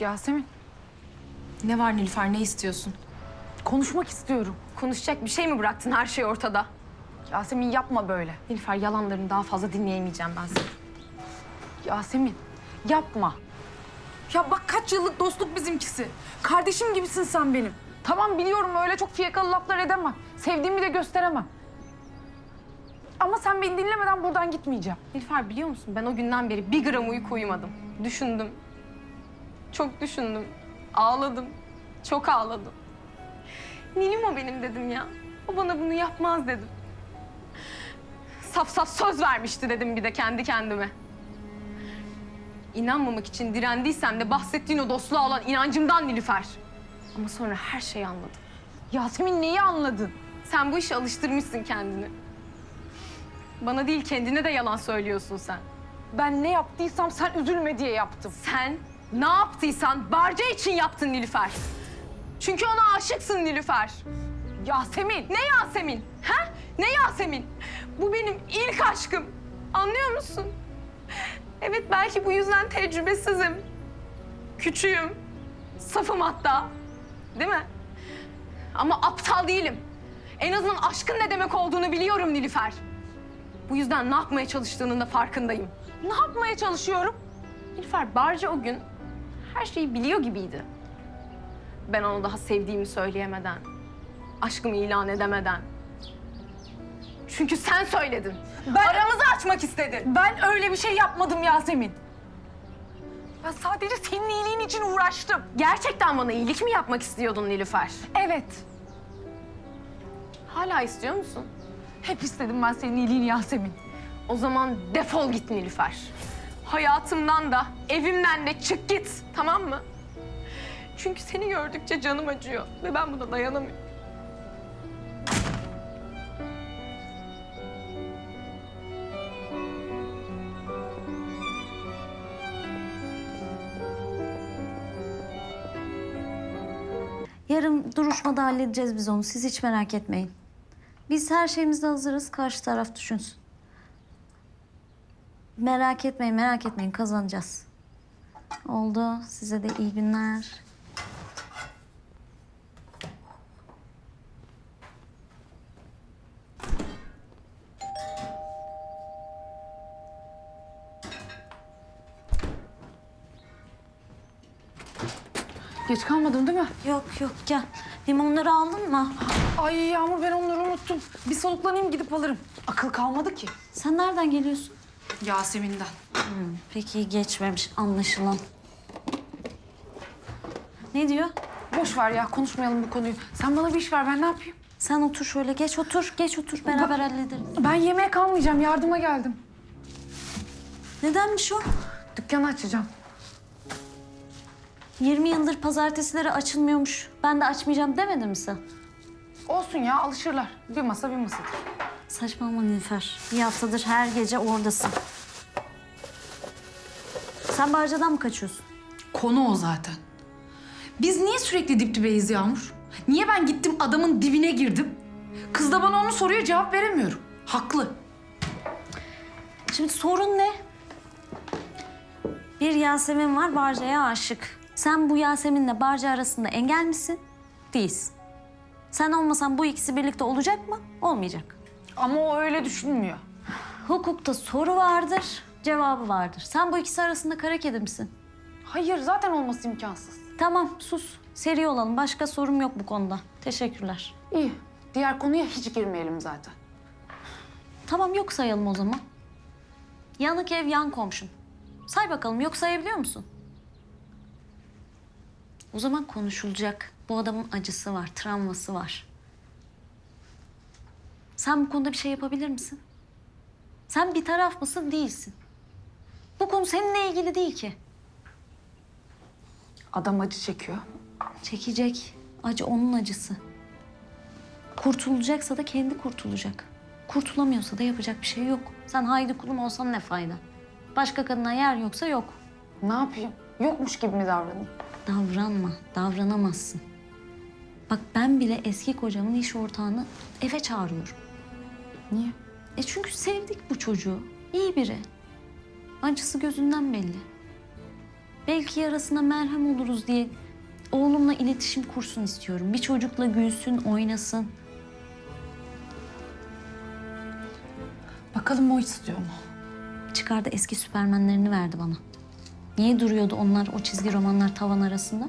Yasemin, Ne var Nilüfer, ne istiyorsun? konuşmak istiyorum. Konuşacak bir şey mi bıraktın? Her şey ortada. Yasemin yapma böyle. Nilüfer, yalanlarını daha fazla dinleyemeyeceğim ben seni. Yasemin, yapma. Ya bak kaç yıllık dostluk bizimkisi. Kardeşim gibisin sen benim. Tamam biliyorum öyle çok fiyakalı laflar edemem. Sevdiğimi de gösteremem. Ama sen beni dinlemeden buradan gitmeyeceğim. Nilüfer biliyor musun? Ben o günden beri bir gram uyku uyumadım. Düşündüm. Çok düşündüm. Ağladım. Çok ağladım. Nilim o benim dedim ya. O bana bunu yapmaz dedim. Saf saf söz vermişti dedim bir de kendi kendime. İnanmamak için direndiysem de bahsettiğin o dostluğa olan inancımdan Nilüfer. Ama sonra her şeyi anladım. Yasemin neyi anladın? Sen bu işe alıştırmışsın kendini. Bana değil kendine de yalan söylüyorsun sen. Ben ne yaptıysam sen üzülme diye yaptım. Sen ne yaptıysan Barca için yaptın Nilüfer. Çünkü ona aşıksın Nilüfer. Yasemin, Ne Yasemin? Ha? Ne Yasemin? Bu benim ilk aşkım. Anlıyor musun? Evet belki bu yüzden tecrübesizim. Küçüğüm. Safım hatta. Değil mi? Ama aptal değilim. En azından aşkın ne demek olduğunu biliyorum Nilüfer. Bu yüzden ne yapmaya çalıştığının da farkındayım. ne yapmaya çalışıyorum? Nilüfer Barca o gün her şeyi biliyor gibiydi. Ben onu daha sevdiğimi söyleyemeden, aşkımı ilan edemeden. Çünkü sen söyledin. Ben- Aramızı açmak istedin. Ben öyle bir şey yapmadım Yasemin. Ben sadece senin iyiliğin için uğraştım. Gerçekten bana iyilik mi yapmak istiyordun Nilüfer? Evet, Hala istiyor musun? hep istedim ben senin iyiliğini Yasemin. O zaman defol git Nilüfer. Hayatımdan da, evimden de çık git, tamam mı? Çünkü seni gördükçe canım acıyor ve ben buna dayanamıyorum. Yarın duruşmada halledeceğiz biz onu. Siz hiç merak etmeyin. Biz her şeyimizde hazırız. Karşı taraf düşünsün. Merak etmeyin, merak etmeyin. Kazanacağız. Oldu. Size de iyi günler. Geç kalmadım değil mi? Yok yok gel. Limonları aldın mı? Ay Yağmur ben onları unuttum. Bir soluklanayım gidip alırım. Akıl kalmadı ki. Sen nereden geliyorsun? Yasemin'den. Peki geçmemiş anlaşılan. Ne diyor? Boş ver ya konuşmayalım bu konuyu. Sen bana bir iş ver ben ne yapayım? Sen otur şöyle. Geç otur. Geç otur. Beraber hallederiz. Ben yemeğe kalmayacağım yardıma geldim. Nedenmiş o? Dükkanı açacağım. 20 yıldır pazartesileri açılmıyormuş. Ben de açmayacağım demedim mi sen? Olsun ya alışırlar. Bir masa bir masadır. Saçmalama Nilüfer. Bir haftadır her gece oradasın. Sen Barca'dan mı kaçıyorsun? Konu o zaten. Biz niye sürekli dip dibeyiz Yağmur? Niye ben gittim adamın dibine girdim? Kız da bana onu soruyor cevap veremiyorum. Haklı. Şimdi sorun ne? Bir Yasemin var Barca'ya aşık. Sen bu Yasemin'le Barca arasında engel misin? Değilsin. Sen olmasan bu ikisi birlikte olacak mı? Olmayacak. Ama o öyle düşünmüyor. Hukukta soru vardır, cevabı vardır. Sen bu ikisi arasında kara kedi misin? Hayır zaten olması imkansız. Tamam sus. Seri olalım. Başka sorum yok bu konuda. Teşekkürler. İyi. Diğer konuya hiç girmeyelim zaten. Tamam yok sayalım o zaman. Yanık ev yan komşun. Say bakalım yok sayabiliyor musun? O zaman konuşulacak. Bu adamın acısı var, travması var. Sen bu konuda bir şey yapabilir misin? Sen bir taraf mısın, değilsin. Bu konu seninle ilgili değil ki. Adam acı çekiyor. Çekecek. Acı onun acısı. Kurtulacaksa da kendi kurtulacak. Kurtulamıyorsa da yapacak bir şey yok. Sen haydi kulum olsan ne fayda? Başka kadına yer yoksa yok. Ne yapayım? Yokmuş gibi mi davranayım? Davranma, davranamazsın. Bak ben bile eski kocamın iş ortağını eve çağırıyorum. Niye? E çünkü sevdik bu çocuğu. İyi biri. Acısı gözünden belli. Belki yarasına merhem oluruz diye oğlumla iletişim kursun istiyorum. Bir çocukla gülsün, oynasın. Bakalım o istiyor mu? Çıkardı eski süpermenlerini verdi bana. Niye duruyordu onlar o çizgi romanlar tavan arasında?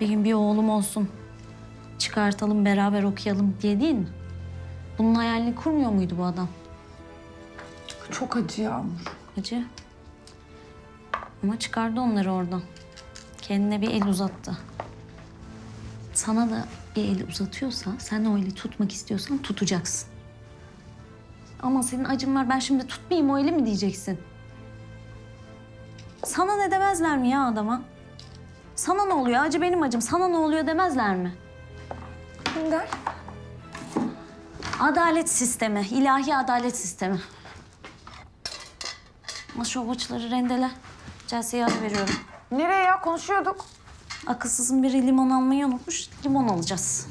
Bir gün bir oğlum olsun. Çıkartalım beraber okuyalım diye değil mi? Bunun hayalini kurmuyor muydu bu adam? Çok acı Yağmur. Acı. Ama çıkardı onları oradan. Kendine bir el uzattı. Sana da bir el uzatıyorsa, sen o eli tutmak istiyorsan tutacaksın. Ama senin acın var, ben şimdi tutmayayım o eli mi diyeceksin? Sana ne demezler mi ya adama? Sana ne oluyor? Acı benim acım. Sana ne oluyor demezler mi? Der. Adalet sistemi, ilahi adalet sistemi. Ama şu avuçları rendele. Celseye ara veriyorum. Nereye ya? Konuşuyorduk. Akılsızın biri limon almayı unutmuş. Limon alacağız.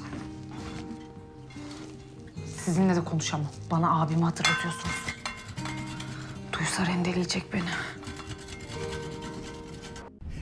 Sizinle de konuşamam. Bana abimi hatırlatıyorsunuz. Duysa rendeleyecek beni.